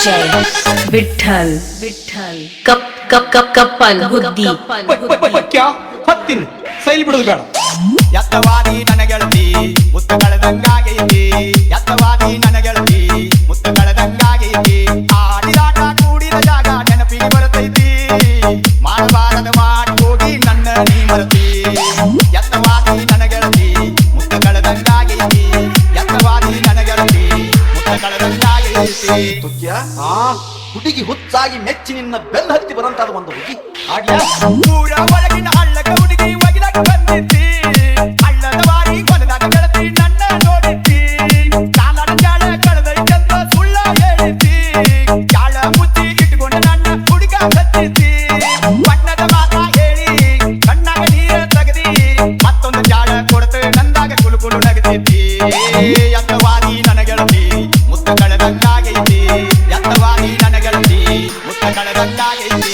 ವಿಠಲ್. ವಿಠಲ್. ಕಪ್ ಕಪ್ ಕಪ್ ಕಪ್ಪನ್ ಬುದ್ಧಿ. ಹತ್ತಿನ ಸೈಲ್ ಬಿಡುದು ಬೇಡ. ಎತ್ತವಾದಿ ನನ್ನ ಗೆಳತಿ ಮುತ್ತು ಕಳೆದಂಗಾಗೈತಿ. ಎತ್ತವಾದಿ ನನ್ನ ಗೆಳತಿ ಮುತ್ತು ಕಳೆದಂಗಾಗೈತಿ. ಆಡಿದಾಟ ಕೂಡಿದ ಜಾಗ ನೆನಪಿಗೆ ಬರ್ತೈತಿ. ಮಾಡಬಾರದ ಮಾಡಿ ಹೋಗಿ ನನ್ನ ನೀ ಮರತಿ. ಹುಡುಗಿ ಹುಚ್ಚಾಗಿ ಮೆಚ್ಚಿ ನಿನ್ನ ಬೆನ್ನ ಹತ್ತಿ ಬರಂತಾದ ಒಂದು ಹುಡುಗಿ. ಮುತ್ತ ಕಳೆದಂಗಾಗೈತಿ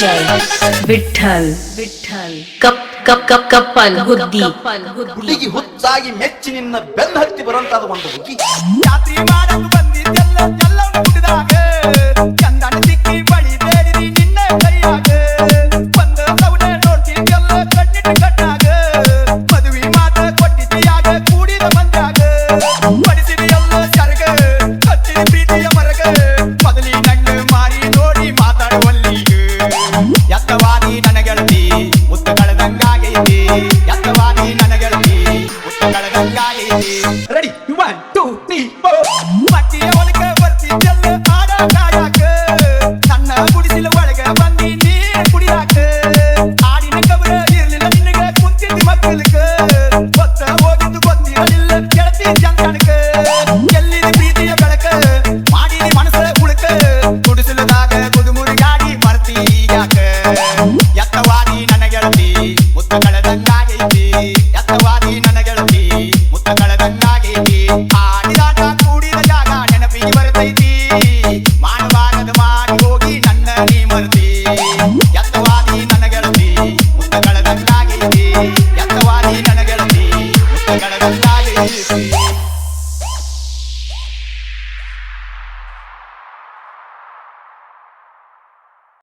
ಜೈ ವಿಠಲ್ ವಿಠಲ್ ಕಪ್ ಕಪ್ ಕಪ್ ಕಪ್ಪನ್ ಹುದ್ದಿ ಹುಡುಗಿ ಹುಚ್ಚಾಗಿ ಮೆಚ್ಚಿ ನಿನ್ನ ಬೆನ್ನ ಹತ್ತಿ ಬರಂತಾದ ಒಂದು ಹುಡುಗಿ ಜಾತ್ರಿ ಮಾಡಿ ஒன் டூ த்ரீ ஃபோர் பட்டிய ஒழுக்க ஒருத்தி செல்லு ஆடா காயாக்கு. தன்னை குடிசில ஒழுக வந்தி நீ குடியாக்கு. ஆடின கவர இருளில நின்னுக குந்தி மக்களுக்கு.